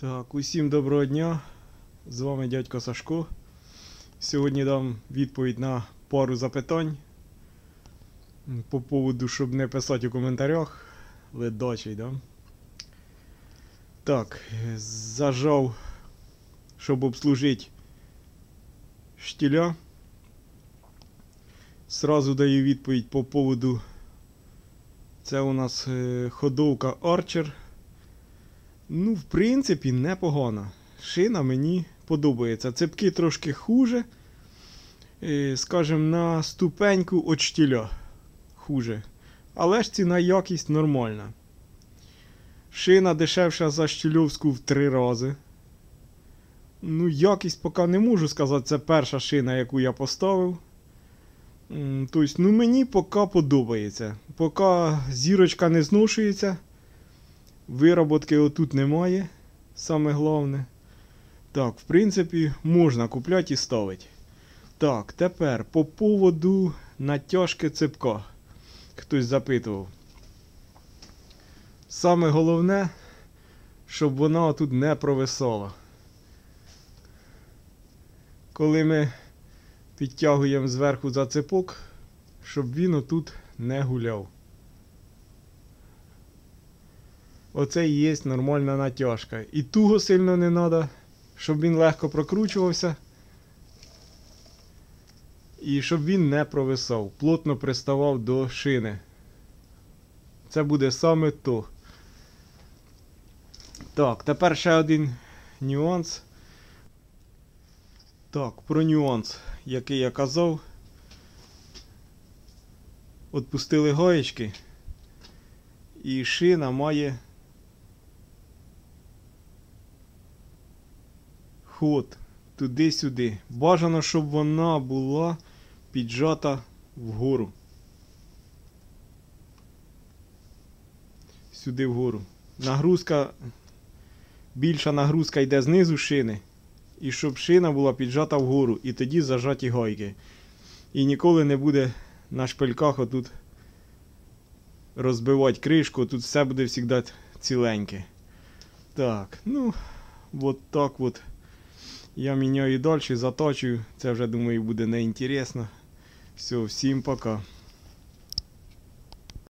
Так, усім доброго дня. З вами дядько Сашко. Сьогодні дам відповідь на пару запитань. По поводу, щоб не писати у коментарях. Ледачий, да? Так, зажав, щоб обслужити штіля. Сразу даю відповідь по поводу. Це у нас е, ходовка Archer. Ну, в принципі, непогано. Шина мені подобається. Цепки трошки хуже. Е, Скажем, на ступеньку от штіля хуже. Але ж ціна якість нормальна. Шина дешевша за штільовську в три рази. Ну, якість поки не можу сказати, це перша шина, яку я поставив. Тобто, ну мені поки подобається. Поки зірочка не зношується. Вироботки отут немає. Саме головне. Так, в принципі, можна купляти і ставити. Так, тепер по поводу натяжки цепка. Хтось запитував. Саме головне, щоб вона тут не провисала. Коли ми підтягуємо зверху за цепок, щоб він отут не гуляв. Оце і є нормальна натяжка. І туго сильно не треба, щоб він легко прокручувався. І щоб він не провисав, плотно приставав до шини. Це буде саме то. Так, тепер ще один нюанс. Так, про нюанс, який я казав. Отпустили гаєчки. І шина має ход туди-сюди. Бажано, щоб вона була піджата вгору. Сюди вгору. Нагрузка, більша нагрузка йде знизу шини. І щоб шина була піджата вгору. І тоді зажаті гайки. І ніколи не буде на шпильках отут розбивати кришку. Тут все буде завжди ціленьке. Так, ну, от так от. Я міняю далі, заточую. Це вже, думаю, буде неінтересно. Все, всім пока.